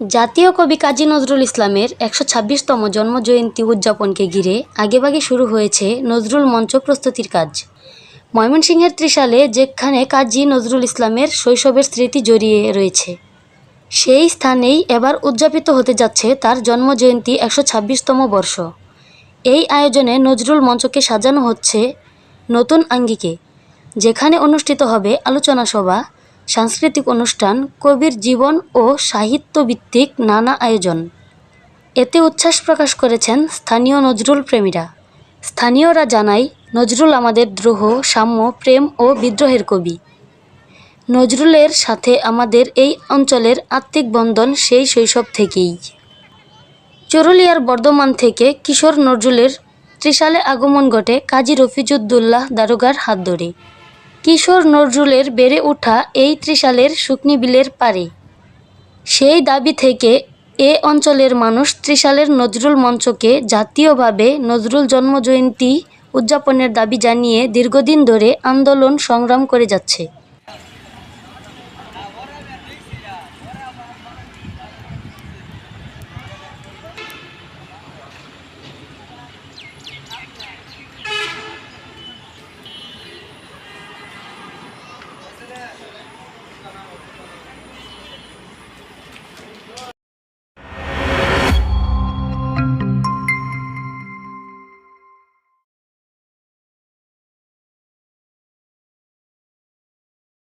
জাতীয় কবি কাজী নজরুল ইসলামের একশো ছাব্বিশতম জন্মজয়ন্তী উদযাপনকে ঘিরে আগেভাগে শুরু হয়েছে নজরুল মঞ্চ প্রস্তুতির কাজ। ময়মনসিংহের ত্রিশালে যেখানে কাজী নজরুল ইসলামের শৈশবের স্মৃতি জড়িয়ে রয়েছে, সেই স্থানেই এবার উদযাপিত হতে যাচ্ছে তার জন্মজয়ন্তী একশো ছাব্বিশতম বর্ষ। এই আয়োজনে নজরুল মঞ্চকে সাজানো হচ্ছে নতুন আঙ্গিকে, যেখানে অনুষ্ঠিত হবে আলোচনা সভা সাংস্কৃতিক অনুষ্ঠান, কবির জীবন ও সাহিত্যভিত্তিক নানা আয়োজন। এতে উচ্ছ্বাস প্রকাশ করেছেন স্থানীয় নজরুল প্রেমীরা। স্থানীয়রা জানায়, নজরুল আমাদের দ্রোহ, সাম্য, প্রেম ও বিদ্রোহের কবি। নজরুলের সাথে আমাদের এই অঞ্চলের আত্মিক বন্ধন সেই শৈশব থেকেই। চরুলিয়ার বর্ধমান থেকে কিশোর নজরুলের ত্রিশালে আগমন ঘটে কাজী রফিজুদ্দৌল্লাহ দারোগার হাত ধরে। কিশোর নজরুলের বেড়ে ওঠা এই ত্রিশালের শুকনিবিলের পারে সেই দাবি থেকে এ অঞ্চলের মানুষ ত্রিশালের নজরুল মঞ্চকে জাতীয়ভাবে নজরুল জন্মজয়ন্তী উদযাপনের দাবি জানিয়ে দীর্ঘদিন ধরে আন্দোলন সংগ্রাম করে যাচ্ছে।